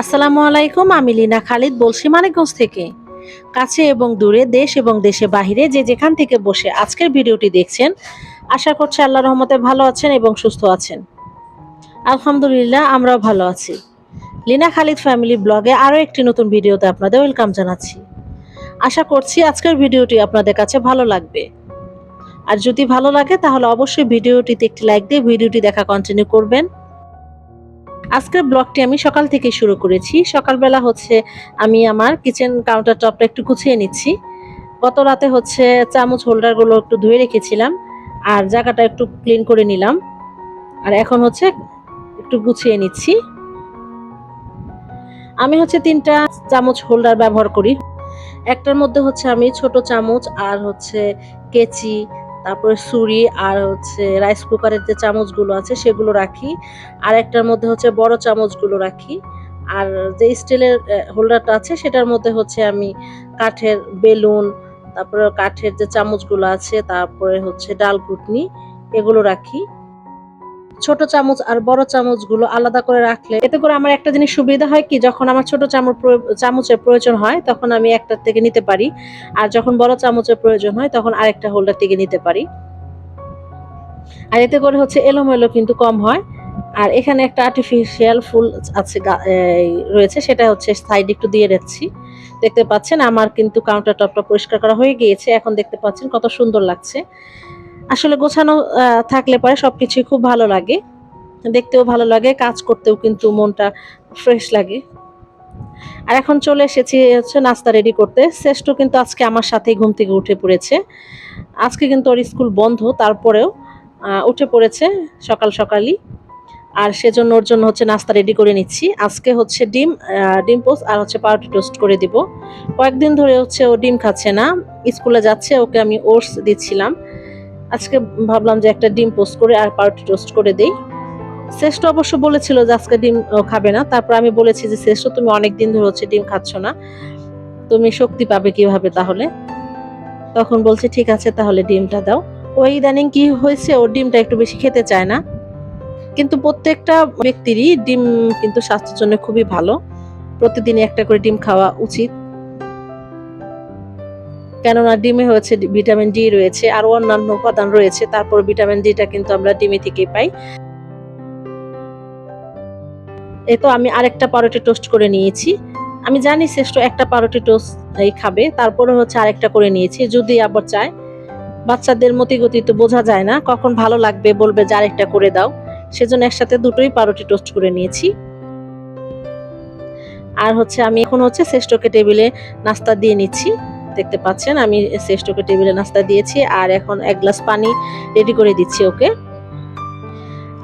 আসসালামু আলাইকুম, আমি লিনা খালিদ বলছি মানিকগঞ্জ থেকে। কাছে এবং দূরে, দেশ এবং দেশে বাহিরে যে যেখান থেকে বসে আজকের ভিডিওটি দেখছেন, আশা করছি আল্লাহ রহমতে ভালো আছেন এবং সুস্থ আছেন। আলহামদুলিল্লাহ, আমরাও ভালো আছি। লিনা খালিদ ফ্যামিলি ব্লগে আরও একটি নতুন ভিডিওতে আপনাদের ওয়েলকাম জানাচ্ছি। আশা করছি আজকের ভিডিওটি আপনাদের কাছে ভালো লাগবে। আর যদি ভালো লাগে, তাহলে অবশ্যই ভিডিওটিতে একটি লাইক দিয়ে ভিডিওটি দেখা কন্টিনিউ করবেন। আজকের ব্লগটি আমি সকাল থেকে শুরু করেছি। সকালবেলা হচ্ছে আমি আমার কিচেন কাউন্টার টপটা একটু গুছিয়ে নিচ্ছি। গত রাতে হচ্ছে চামচ হোল্ডারগুলো একটু ধুয়ে রেখেছিলাম আর জায়গাটা একটু ক্লিন করে নিলাম। আর এখন হচ্ছে একটু গুছিয়ে নিচ্ছি। আমি হচ্ছে তিনটা চামচ হোল্ডার ব্যবহার করি। একটার মধ্যে হচ্ছে আমি ছোট চামচ আর হচ্ছে কেচি তারপরে সুরি আর হচ্ছে রাইস কুকারের যে চামচগুলো আছে সেগুলো রাখি। আর একটার মধ্যে হচ্ছে বড় চামচগুলো রাখি। আর যে স্টিলের হোল্ডারটা আছে সেটার মধ্যে হচ্ছে আমি কাঠের বেলুন, তারপরে কাঠের যে চামচগুলো আছে, তারপরে হচ্ছে ডাল ঘুটনি এগুলো রাখি। ছোট চামচ আর বড় চামচগুলো আলাদা করে রাখলে এতে করে আমার একটা জিনিস সুবিধা হয় কি, যখন আমার ছোট চামচ চামচের প্রয়োজন হয়, তখন আমি একটার থেকে নিতে পারি। আর যখন বড় চামচের প্রয়োজন হয়, তখন আরেকটা হোল্ডার থেকে নিতে পারি। আর এতে করে হচ্ছে এলোমেলো কিন্তু কম হয়। আর এখানে একটা আর্টিফিশিয়াল ফুল আছে রয়েছে, সেটা হচ্ছে সাইড একটু দিয়ে রাখছি। দেখতে পাচ্ছেন, আমার কিন্তু কাউন্টার টপটা পরিষ্কার করা হয়ে গিয়েছে। এখন দেখতে পাচ্ছেন কত সুন্দর লাগছে। আসলে গোছানো থাকলে পরে সবকিছুই খুব ভালো লাগে। দেখতেও ভালো লাগে, কাজ করতেও কিন্তু মনটা ফ্রেশ লাগে। আর এখন চলে এসেছি হচ্ছে নাস্তা রেডি করতে। শ্রেষ্ঠ কিন্তু আজকে আমার সাথেই ঘুম থেকে উঠে পড়েছে। আজকে কিন্তু ওর স্কুল বন্ধ, তারপরেও উঠে পড়েছে সকাল সকালই। আর সেজন্য ওর জন্য হচ্ছে নাস্তা রেডি করে নিচ্ছি। আজকে হচ্ছে ডিম ডিম পোস্ট আর হচ্ছে পাউরুটি টোস্ট করে দিব। কয়েকদিন ধরে হচ্ছে ও ডিম খাচ্ছে না। স্কুলে যাচ্ছে, ওকে আমি ওটস দিচ্ছিলাম। আজকে ভাবলাম যে একটা ডিম পোস্ট করে আর পাউরুটি টোস্ট করে দেই। শ্রেষ্ঠ অবশ্য বলেছিল যে আজকে ডিম খাবে না। তারপর আমি বলেছি যে, শ্রেষ্ঠ, তুমি অনেক দিন ধরে হচ্ছে ডিম খাচ্ছ না। তুমি শক্তি পাবে কীভাবে তাহলে? তখন বলছে, ঠিক আছে, তাহলে ডিমটা দাও। ওই ইদানিং কি হয়েছে? ও ডিমটা একটু বেশি খেতে চায় না। কিন্তু প্রত্যেকটা ব্যক্তিরই ডিম কিন্তু স্বাস্থ্যের জন্য খুবই ভালো। প্রতিদিনই একটা করে ডিম খাওয়া উচিত। কেননা ডিমে হচ্ছে ভিটামিন ডি রয়েছে আর অন্যান্য উপাদান রয়েছে, তারপর ভিটামিন ডিটা কিন্তু আমরা ডিমে থেকেই পাই। এই তো আমি আরেকটা পাউরুটি টোস্ট করে নিয়েছি। আমি জানি শ্রেষ্ঠ একটা পাউরুটি টোস্ট এই খাবে, তারপরে হচ্ছে আরেকটা করে নিয়েছি। যদি আবার চায়, বাচ্চাদের মতি গতি তো বোঝা যায় না, কখন ভালো লাগবে বলবে যে আরেকটা করে দাও। সেজন্য একসাথে দুটোই পাউরুটি টোস্ট করে নিয়েছি। আর হচ্ছে আমি এখন হচ্ছে শ্রেষ্ঠকে টেবিলে নাস্তা দিয়ে নিচ্ছি। দেখতে পাচ্ছেন, আমি শ্রেষ্ঠকে টেবিলে নাস্তা দিয়েছি আর এখন এক গ্লাস পানি রেডি করে দিচ্ছি ওকে।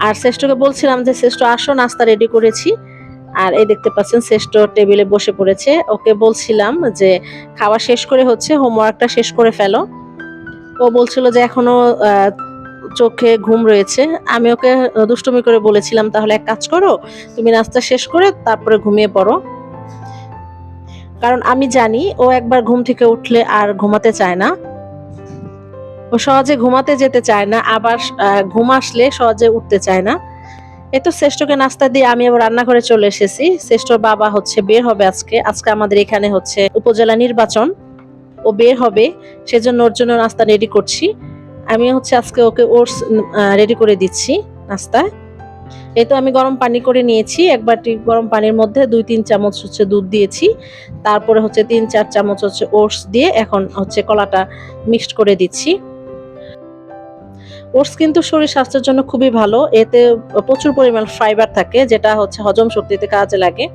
আর শ্রেষ্ঠকে বলছিলাম যে, শ্রেষ্ঠ, আসো, নাস্তা রেডি করেছি। আর এই দেখতে পাচ্ছেন, শ্রেষ্ঠ টেবিলে বসে পড়েছে। ওকে বলছিলাম যে, খাওয়া শেষ করে হচ্ছে, হোমওয়ার্কটা শেষ করে ফেলো। ও বলছিল যে, এখনও চোখে ঘুম রয়েছে। আমি ওকে দুষ্টুমি করে বলেছিলাম, তাহলে এক কাজ করো, তুমি নাস্তা শেষ করে তারপরে ঘুমিয়ে পড়ো। কারণ আমি জানি ও একবার ঘুম থেকে উঠলে আর ঘুমাতে চায় না। ও সহজে ঘুমাতে যেতে চায় না, আবার ঘুম আসলে সহজে উঠতে চায় না। এই তো শ্রেষ্ঠকে নাস্তা দিয়ে আমি আবার রান্না করে চলে এসেছি। শ্রেষ্ঠ বাবা হচ্ছে, বের হবে আজকে। আজকে আমাদের এখানে হচ্ছে উপজেলা নির্বাচন। ও বের হবে, সেজন্য ওর জন্য নাস্তা রেডি করছি। আমি হচ্ছে আজকে ওকে ওটস রেডি করে দিচ্ছি নাস্তা এই তো আমি গরম পানি করে নিয়েছি, এক বাটি গরম পানির মধ্যে দুই তিন চামচ হচ্ছে দুধ দিয়েছি, তারপরে হচ্ছে তিন চার চামচ হচ্ছে ওটস দিয়ে এখন হচ্ছে কলাটা মিক্সড করে দিচ্ছি। ওটস কিন্তু শরীর স্বাস্থ্যের জন্য খুবই ভালো, এতে প্রচুর পরিমাণ ফাইবার থাকে, যেটা হচ্ছে হজম শক্তিতে কাজে লাগে।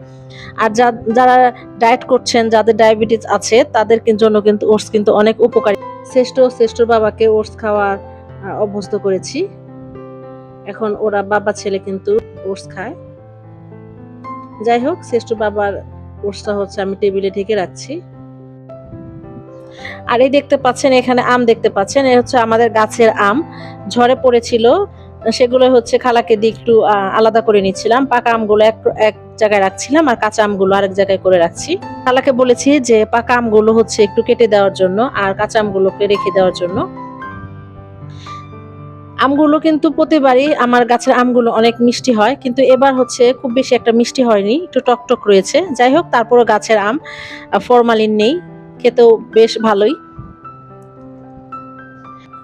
আর যা- যারা ডায়েট করছেন, যাদের ডায়াবেটিস আছে, তাদের জন্য কিন্তু ওটস কিন্তু অনেক উপকারী। শ্রেষ্ঠ শ্রেষ্ঠ বাবাকে ওটস খাওয়ার অভ্যস্ত করেছি। এখন ওরা বাবা ছেলে কিন্তু ওটস খায়। যাই হোক, শ্রেষ্ঠ বাবার ওটসটা হচ্ছে আমি টেবিলে ঢেকে রাখছি। আর এই দেখতে পাচ্ছেন, এখানে আম দেখতে পাচ্ছেন, এ হচ্ছে আমাদের গাছের আম। ঝড়ে পড়েছিল, সেগুলো হচ্ছে খালাকে দিয়ে একটু আলাদা করে নিচ্ছিলাম। পাকা আমগুলো এক এক জায়গায় রাখছিলাম আর কাঁচা আমগুলো আরেক জায়গায় করে রাখছি। খালাকে বলেছি যে পাকা আমগুলো হচ্ছে একটু কেটে দেওয়ার জন্য আর কাঁচা আমগুলোকে রেখে দেওয়ার জন্য। আমগুলো কিন্তু প্রতিবারই আমার গাছের আমগুলো অনেক মিষ্টি হয়, কিন্তু এবার হচ্ছে খুব বেশি একটা মিষ্টি হয়নি, একটু টকটক রয়েছে। যাই হোক তারপরও গাছের আম ফরমালিন নেই, খেতেও বেশ ভালোই।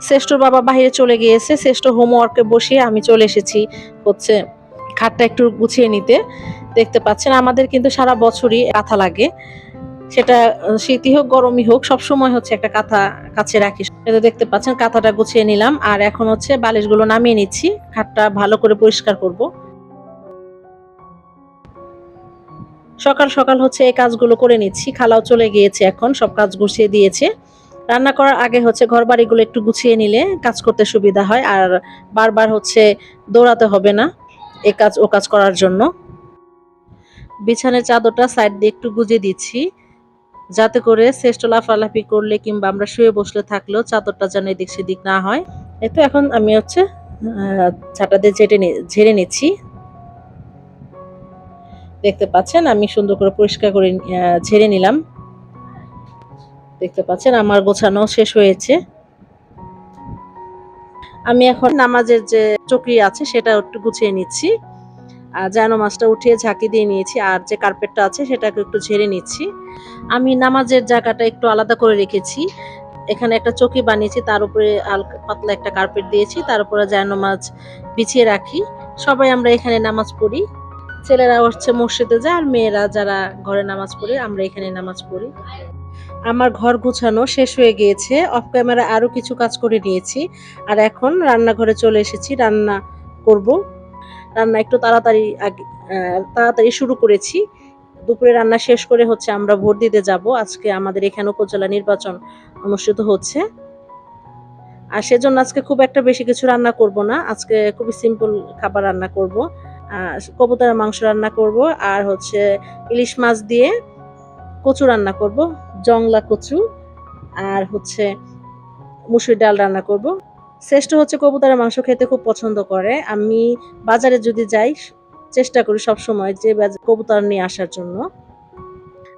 শ্রেষ্ঠর বাবা বাইরে চলে গিয়েছে, শ্রেষ্ঠ হোমওয়ার্কে বসিয়ে আমি চলে এসেছি হচ্ছে খাটটা একটু গুছিয়ে নিতে। দেখতে পাচ্ছেন, আমাদের কিন্তু সারা বছরই কাঁথা লাগে। সেটা শীতই হোক, গরমই হোক, সবসময় হচ্ছে একটা কাঁথা কাছে রাখি। এটা দেখতে পাচ্ছেন, কাঁথাটা গুছিয়ে নিলাম। আর এখন হচ্ছে বালিশগুলো নামিয়ে নিচ্ছি। খাটটা ভালো করে পরিষ্কার করব। সকাল সকাল হচ্ছে এই কাজগুলো করে নিচ্ছি। খালাও চলে গিয়েছে এখন, সব কাজ গুছিয়ে দিয়েছে। রান্না করার আগে হচ্ছে ঘর বাড়িগুলো একটু গুছিয়ে নিলে কাজ করতে সুবিধা হয়। আর বারবার হচ্ছে দৌড়াতে হবে না এ কাজ, ও কাজ করার জন্য। বিছানার চাদরটা সাইড দিয়ে একটু গুজিয়ে দিচ্ছি। যাতে করে শ্রেষ্ঠ লাফালাফি করলে কিংবা আমরা শুয়ে বসলে থাকলেও চাদরটা যেন এদিক সেদিক না হয়। এতো এখন আমি হচ্ছে ঝাঁটা দিয়ে নি, ঝেড়ে নিচ্ছি। দেখতে পাচ্ছেন, আমি সুন্দর করে পরিষ্কার করে ঝেড়ে নিলাম। দেখতে পাচ্ছেন, আমার গোছানো শেষ হয়েছে। আমি এখন নামাজের যে চকরি আছে, সেটা একটু গুছিয়ে নিচ্ছি। যেন মাছটা উঠিয়ে ঝাঁকি দিয়ে নিয়েছি, আর যে কার্পেটটা আছে সেটাকে একটু ঝেড়ে নিচ্ছি। আমি নামাজের জায়গাটা একটু আলাদা করে রেখেছি। এখানে একটা চকি বানিয়েছি, তার উপরে পাতলা একটা কার্পেট দিয়েছি, তার উপরে যেন মাছ বিছিয়ে রাখি। সবাই আমরা এখানে নামাজ পড়ি। ছেলেরা হচ্ছে মসজিদে যায়, আর মেয়েরা যারা ঘরে নামাজ পড়ে, আমরা এখানে নামাজ পড়ি। আমার ঘর গুছানো শেষ হয়ে গিয়েছে অফ ক্যামেরা আরও কিছু কাজ করে নিয়েছি। আর এখন রান্নাঘরে চলে এসেছি, রান্না করব। রান্না একটু তাড়াতাড়ি আগে তাড়াতাড়ি শুরু করেছি। দুপুরে রান্না শেষ করে হচ্ছে আমরা ভোট দিতে যাব। আজকে আমাদের এখানে উপজেলা নির্বাচন অনুষ্ঠিত হচ্ছে। আর সেজন্য আজকে খুব একটা বেশি কিছু রান্না করব না। আজকে খুবই সিম্পল খাবার রান্না করব। কবুতরের মাংস রান্না করব। আর হচ্ছে ইলিশ মাছ দিয়ে কচু রান্না করব, জংলা কচু। আর হচ্ছে মুসুর ডাল রান্না করব। শ্রেষ্ঠ হচ্ছে কবুতরের মাংস খেতে খুব পছন্দ করে। আমি বাজারে যদি যাই, চেষ্টা করি সব সময় যে কবুতর নিয়ে আসার জন্য।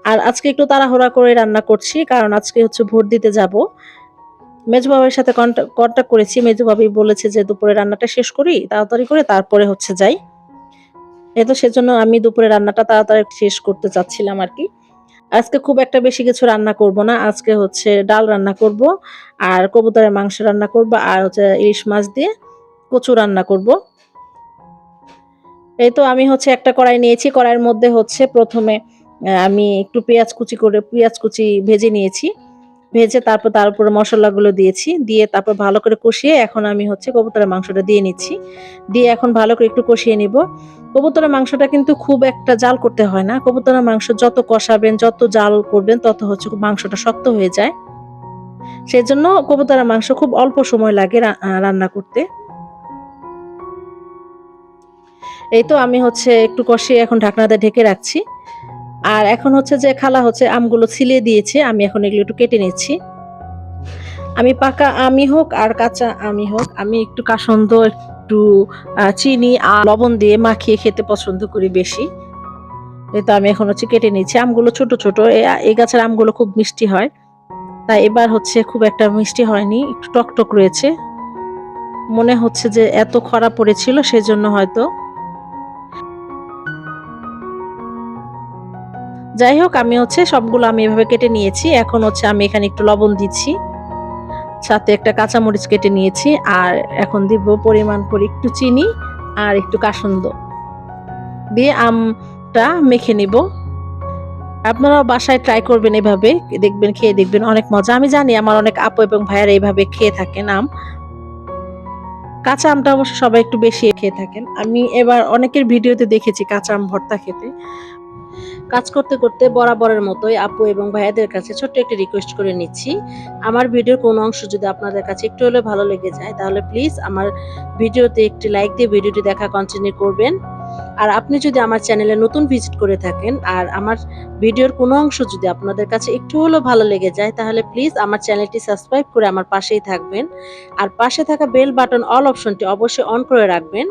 আর আজকে একটু তাড়াহুড়া করে রান্না করছি, কারণ আজকে হচ্ছে ভোট দিতে যাব। মেজু বাবার সাথে কন্ট্যাক্ট করেছি। মেজু ভাবি বলেছে যে দুপুরে রান্নাটা শেষ করি, তাড়াতাড়ি করে তারপরে হচ্ছে যাই। এই তো সেজন্য আমি দুপুরে রান্নাটা তাড়াতাড়ি শেষ করতে চাচ্ছিলাম আর কি। আজকে খুব একটা বেশি কিছু রান্না করব না। আজকে হচ্ছে ডাল রান্না করব, আর কবুতরের মাংস রান্না করব, আর হচ্ছে ইলিশ মাছ দিয়ে কচু রান্না করব। এই তো আমি হচ্ছে একটা কড়াই নিয়েছি। কড়াইয়ের মধ্যে হচ্ছে প্রথমে আমি একটু পেঁয়াজ কুচি করে, পেঁয়াজ কুচি ভেজে নিয়েছি। ভেজে তারপর তার উপরে মশলাগুলো দিয়েছি। দিয়ে তারপর ভালো করে কষিয়ে এখন আমি হচ্ছে কবুতরের মাংসটা দিয়ে নিচ্ছি। দিয়ে এখন ভালো করে একটু কষিয়ে নিব। কবুতরের মাংসটা কিন্তু খুব একটা জাল করতে হয় না। কবুতরের মাংস যত কষাবেন, যত জাল করবেন, তত হচ্ছে মাংসটা শক্ত হয়ে যায়। সেজন্য কবুতরের মাংস খুব অল্প সময় লাগে রান্না করতে। এই তো আমি হচ্ছে একটু কষিয়ে এখন ঢাকনাতে ঢেকে রাখছি। আর এখন হচ্ছে যে খালা হচ্ছে আমগুলো ছিলিয়ে দিয়েছে, আমি এখন এগুলো একটু কেটে নিচ্ছি। আমি পাকা আমি হোক আর কাঁচা আমি হোক, আমি একটু কাসন্দ, একটু চিনি আর লবণ দিয়ে মাখিয়ে খেতে পছন্দ করি বেশি। তো আমি এখন হচ্ছে কেটে নিচ্ছি। আমগুলো ছোট ছোট এই গাছের আমগুলো খুব মিষ্টি হয়। তাই এবার হচ্ছে খুব একটা মিষ্টি হয়নি, একটু টক টক রয়েছে। মনে হচ্ছে যে এত খরা পড়েছিল, সেজন্য হয়তো যাই হোক, আমি হচ্ছে সবগুলো আমি এভাবে কেটে নিয়েছি। এখন হচ্ছে আমি এখানে একটু লবণ দিচ্ছি। সাথে একটা কাঁচামরিচ কেটে নিয়েছি। আর এখন দিব পরিমাণ করে একটু চিনি আর একটু কাসন্দ। দিয়ে আমটা মেখে নিব। আপনারা বাসায় ট্রাই করবেন এভাবে। দেখবেন, খেয়ে দেখবেন অনেক মজা। আমি জানি আমার অনেক আপু এবং ভাইয়ারা এইভাবে খেয়ে থাকেন আম। কাঁচা আমটা অবশ্য সবাই একটু বেশি খেয়ে থাকেন। আমি এবার অনেকের ভিডিওতে দেখেছি কাঁচা আম ভর্তা খেতে। কাজ করতে করতে বরাবরের মতোই আপু এবং ভাইয়াদের কাছে ছোট্ট একটি রিকোয়েস্ট করে নিচ্ছি। আমার ভিডিওর কোনো অংশ যদি আপনাদের কাছে একটু হলেও ভালো লেগে যায়, তাহলে প্লিজ আমার ভিডিওতে একটি লাইক দিয়ে ভিডিওটি দেখা কন্টিনিউ করবেন। আর আপনি যদি আমার চ্যানেলে নতুন ভিজিট করে থাকেন আর আমার ভিডিওর কোনো অংশ যদি আপনাদের কাছে একটু হলেও ভালো লেগে যায়, তাহলে প্লিজ আমার চ্যানেলটি সাবস্ক্রাইব করে আমার পাশেই থাকবেন। আর পাশে থাকা বেল বাটন অল অপশনটি অবশ্যই অন করে রাখবেন,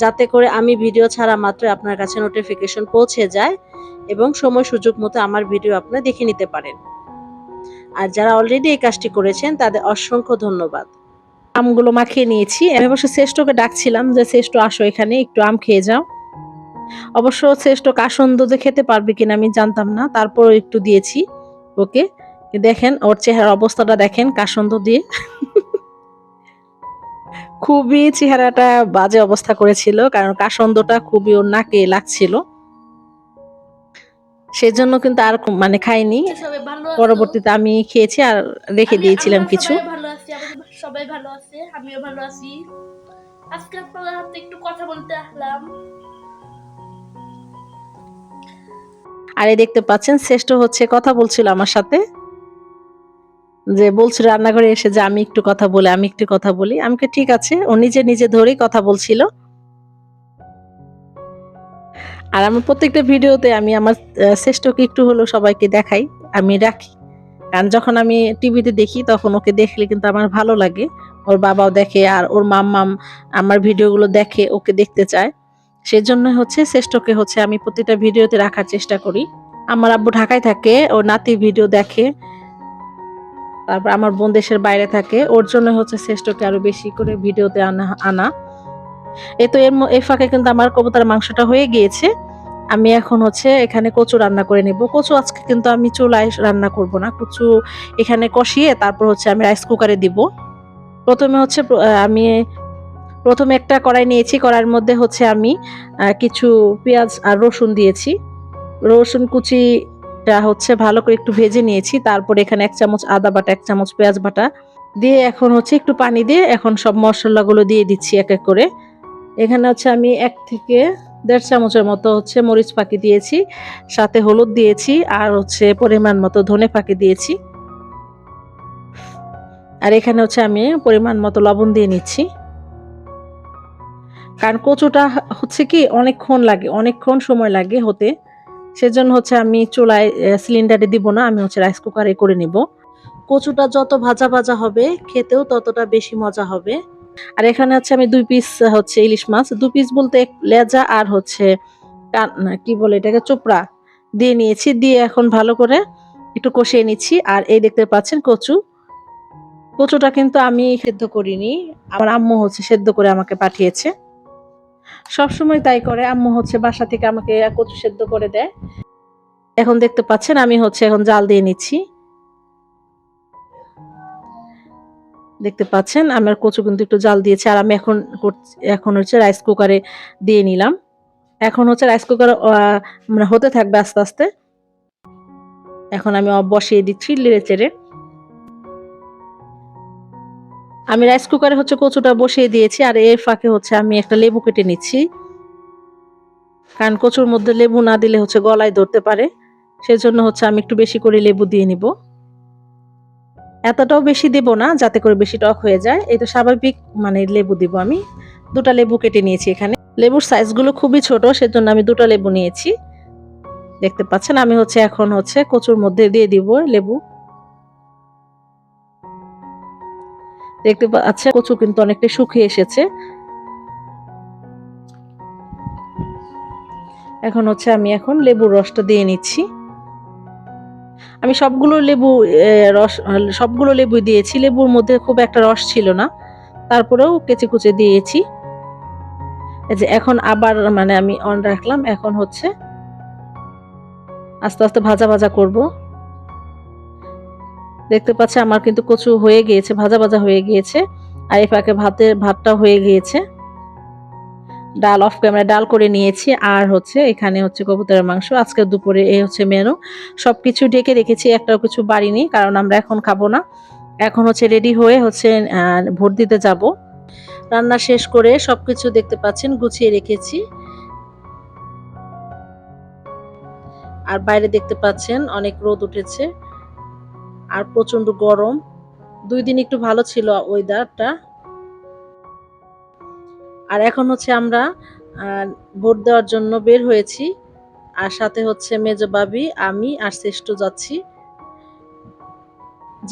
যাতে করে আমি ভিডিও ছাড়া মাত্র আপনার কাছে নোটিফিকেশন পৌঁছে যায়। এবং সময় সুযোগ মতো আমার ভিডিও আপনারা দেখে নিতে পারেন। আর যারা অলরেডি এই কাজটি করেছেন, তাদের অসংখ্য ধন্যবাদ। আমগুলো মাখিয়ে নিয়েছি। আমি অবশ্য শ্রেষ্ঠকে ডাকছিলাম যে, শ্রেষ্ঠ, আসো এখানে, একটু আম খেয়ে যাও। অবশ্য শ্রেষ্ঠ কাসন্দ খেতে পারবে কিনা আমি জানতাম না। তারপর একটু দিয়েছি, ওকে। দেখেন, ওর চেহারার অবস্থাটা দেখেন, কাসন্দ দিয়ে। খুবই চেহারাটা বাজে অবস্থা করেছিল, কারণ কাসন্দটা খুবই ওর নাকে লাগছিল। সেজন্য কিন্তু আর মানে খাইনি। আছো? পরবর্তীতে আমি খেয়েছি আর রেখে দিয়েছিলাম কিছু। সবাই ভালো সবাই ভালো আছে আমিও ভালো আছি। আজকে আপনাদের হাতে একটু কথা বলতে আসলাম। আর এই দেখতে পাচ্ছেন শ্রেষ্ঠ হচ্ছে কথা বলছিল আমার সাথে। যে বলছিল রান্নাঘরে এসে যে আমি একটু কথা বলি আমি একটু কথা বলি। আমাকে ঠিক আছে ও নিজে নিজে ধরেই কথা বলছিল। আর আমার প্রত্যেকটা ভিডিওতে আমি আমার শ্রেষ্ঠকে একটু হলেও সবাইকে দেখাই, আমি রাখি। কারণ যখন আমি টিভিতে দেখি, তখন ওকে দেখলে কিন্তু আমার ভালো লাগে। ওর বাবাও দেখে আর ওর মাম্মাম আমার ভিডিওগুলো দেখে, ওকে দেখতে চায়। সেজন্য হচ্ছে শ্রেষ্ঠকে হচ্ছে আমি প্রতিটা ভিডিওতে রাখার চেষ্টা করি। আমার আব্বু ঢাকায় থাকে, ওর নাতি ভিডিও দেখে, তারপর আমার বোন দেশের বাইরে থাকে। ওর জন্য হচ্ছে শ্রেষ্ঠকে আরও বেশি করে ভিডিওতে আনা আনা। এ তো এর এই ফাঁকে কিন্তু আমার কবুতার মাংসটা হয়ে গিয়েছে। আমি এখন হচ্ছে এখানে কচু রান্না করে নেব। কচু আজকে কিন্তু আমি চুলায় রান্না করব না। কচু এখানে কষিয়ে তারপর হচ্ছে আমি রাইস কুকারে দিব। প্রথমে হচ্ছে আমি প্রথমে একটা কড়াই নিয়েছি। কড়াইয়ের মধ্যে হচ্ছে আমি কিছু পেঁয়াজ আর রসুন দিয়েছি। রসুন কুচিটা হচ্ছে ভালো করে একটু ভেজে নিয়েছি। তারপর এখানে এক চামচ আদা বাটা, এক চামচ পেঁয়াজ বাটা। দিয়ে এখন হচ্ছে একটু পানি দিয়ে এখন সব মশলাগুলো দিয়ে দিচ্ছি এক এক করে। এখানে হচ্ছে আমি এক থেকে দেড় চামচের মতো হচ্ছে মরিচ পাকি দিয়েছি, সাথে হলুদ দিয়েছি আর হচ্ছে পরিমাণ মতো ধনে পাকি দিয়েছি। আর এখানে হচ্ছে আমি পরিমাণ মতো লবণ দিয়ে নিচ্ছি। কারণ কচুটা হচ্ছে কি অনেকক্ষণ লাগে, অনেকক্ষণ সময় লাগে হতে। সেজন্য হচ্ছে আমি চুলায় সিলিন্ডারে দিব না, আমি হচ্ছে রাইস কুকারে করে নিব। কচুটা যত ভাজা ভাজা হবে, খেতেও ততটা বেশি মজা হবে। আর এখানে হচ্ছে আমি দুই পিস হচ্ছে ইলিশ মাছ। দুই পিস বলতে লেজা আর হচ্ছে কি বলে এটাকে, চোপড়া দিয়ে নিয়েছি। দিয়ে এখন ভালো করে একটু কষিয়ে নিচ্ছি। আর এই দেখতে পাচ্ছেন কচু। কচুটা কিন্তু আমি সেদ্ধ করিনি। আমার আম্মু হচ্ছে সেদ্ধ করে আমাকে পাঠিয়েছে। সবসময় তাই করে। আম্মু হচ্ছে বাসা থেকে আমাকে কচু সেদ্ধ করে দেয়। এখন দেখতে পাচ্ছেন আমি হচ্ছে এখন জাল দিয়ে নিচ্ছি। দেখতে পাচ্ছেন, আমার কচু কিন্তু একটু জাল দিয়েছে আর আমি এখন এখন হচ্ছে রাইস কুকারে দিয়ে নিলাম। এখন হচ্ছে রাইস কুকার মানে হতে থাকবে আস্তে আস্তে। এখন আমি বসিয়ে দিচ্ছি লেড়ে চেড়ে। আমি রাইস কুকারে হচ্ছে কচুটা বসিয়ে দিয়েছি আর এর ফাঁকে হচ্ছে আমি একটা লেবু কেটে নিচ্ছি। কারণ কচুর মধ্যে লেবু না দিলে হচ্ছে গলায় ধরতে পারে। সেজন্য হচ্ছে আমি একটু বেশি করে লেবু দিয়ে নিব। এতটাও বেশি দেব না, যাতে করে বেশি টক হয়ে যায়। এই তো স্বাভাবিক মানে লেবু দিব আমি। দুটা লেবু কেটে নিয়েছি এখানে। লেবুর সাইজগুলো খুবই ছোট, সেজন্য আমি দুটো লেবু নিয়েছি। দেখতে পাচ্ছেন, আমি হচ্ছে এখন হচ্ছে কচুর মধ্যে দিয়ে দিব লেবু। দেখতে পাচ্ছেন, কচু কিন্তু অনেকটা শুকিয়ে এসেছে। এখন হচ্ছে আমি এখন লেবুর রসটা দিয়ে নিচ্ছি। আমি সবগুলো লেবু রস, সবগুলো লেবু দিয়েছি। লেবুর মধ্যে খুব একটা রস ছিল না। তারপরেও কেচে কুচে দিয়েছি। যে এখন আবার মানে আমি অন রাখলাম। এখন হচ্ছে আস্তে আস্তে ভাজা ভাজা করব। দেখতে পাচ্ছি আমার কিন্তু কচু হয়ে গিয়েছে, ভাজা ভাজা হয়ে গিয়েছে। আর এই ফাঁকে ভাতের ভাতটা হয়ে গিয়েছে। ডাল অফ ক্যামেরা ডাল করে নিয়েছি। আর হচ্ছে এখানে হচ্ছে কবুতরের মাংস। আজকে দুপুরে এই হচ্ছে মেনু সব কিছু ডেকে রেখেছি, একটাও কিছু বাড়িনি কারণ আমরা এখন খাব না। এখন হচ্ছে রেডি হয়ে হচ্ছে ভোট দিতে যাব। রান্না শেষ করে সব কিছু দেখতে পাচ্ছেন, গুছিয়ে রেখেছি। আর বাইরে দেখতে পাচ্ছেন, অনেক রোদ উঠেছে। আর প্রচণ্ড গরম। দুই দিন একটু ভালো ছিল ওয়েদারটা আর এখন হচ্ছে আমরা ভোট দেওয়ার জন্য বের হয়েছি। আর সাথে হচ্ছে মেজ বাবি, আমি আর শ্রেষ্ঠ যাচ্ছি।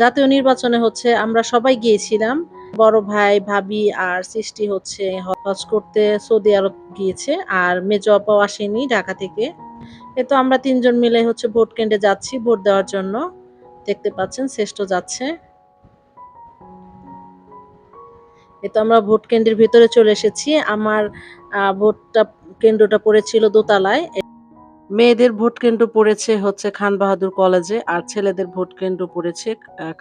জাতীয় নির্বাচনে হচ্ছে আমরা সবাই গিয়েছিলাম। বড় ভাই, ভাবি আর সৃষ্টি হচ্ছে হজ করতে সৌদি আরব গিয়েছে আর মেজ আপাও আসেনি ঢাকা থেকে। এ তো আমরা তিনজন মিলে হচ্ছে ভোট কেন্দ্রে যাচ্ছি, ভোট দেওয়ার জন্য। দেখতে পাচ্ছেন, শ্রেষ্ঠ যাচ্ছে। এই তো আমরা ভোট কেন্দ্রের ভিতরে চলে এসেছি। আমার ভোটটা, কেন্দ্রটা পড়েছিল দোতলায়। মেয়েদের ভোট কেন্দ্র পড়েছে হচ্ছে খান বাহাদুর কলেজে আর ছেলেদের ভোট কেন্দ্র পড়েছে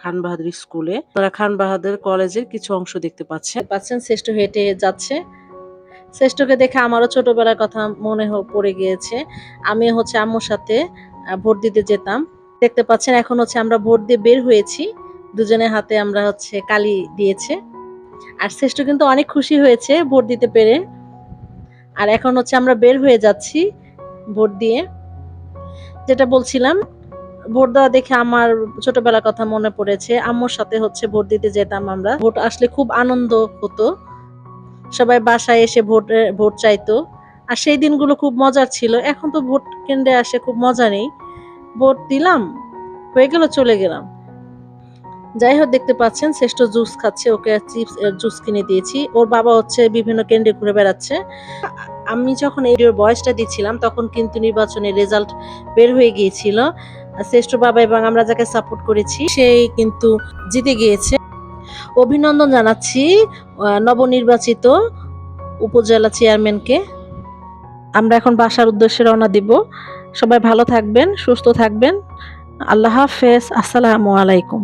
খান বাহাদুর স্কুলে। তারা খান বাহাদুর কলেজের কিছু অংশ দেখতে পাচ্ছে। পাচ্ছেন শ্রেষ্ঠ হেঁটে যাচ্ছে। শ্রেষ্ঠকে দেখে আমারও ছোটবেলার কথা মনে পড়ে গিয়েছে। আমি হচ্ছে আম্মুর সাথে ভোট দিতে যেতাম। দেখতে পাচ্ছেন এখন হচ্ছে আমরা ভোট দিয়ে বের হয়েছি। দুজনের হাতে আমরা হচ্ছে কালি দিয়েছে। আর শ্রেষ্ঠ কিন্তু অনেক খুশি হয়েছে ভোট দিতে পেরে। আর এখন হচ্ছে আমরা বের হয়ে যাচ্ছি ভোট দিয়ে। যেটা বলছিলাম, ভোট দেওয়া দেখে আমার ছোটবেলার কথা মনে পড়েছে। আম্মুর সাথে হচ্ছে ভোট দিতে যেতাম আমরা। ভোট আসলে খুব আনন্দ হতো। সবাই বাসায় এসে ভোট ভোট চাইতো। আর সেই দিনগুলো খুব মজার ছিল। এখন তো ভোট কেন্দ্রে আসে খুব মজা নেই। ভোট দিলাম, হয়ে গেল, চলে গেলাম। যাই হোক দেখতে পাচ্ছেন, শ্রেষ্ঠ জুস খাচ্ছে, ওকে চিপস জুস কিনে দিয়েছি। ওর বাবা হচ্ছে বিভিন্ন কেন্দ্রে ঘুরে বেড়াচ্ছে। আমি যখন এই বয়সটা দিচ্ছিলাম, তখন কিন্তু নির্বাচনের রেজাল্ট বের হয়ে গিয়েছিল। শ্রেষ্ঠ বাবা এবং আমরা যাকে সাপোর্ট করেছি সেই কিন্তু জিতে গিয়েছে। অভিনন্দন জানাচ্ছি নবনির্বাচিত উপজেলা চেয়ারম্যানকে আমরা এখন বাসার উদ্দেশ্যে রওনা দিব। সবাই ভালো থাকবেন, সুস্থ থাকবেন। আল্লাহ হাফেজ, আসসালামু আলাইকুম।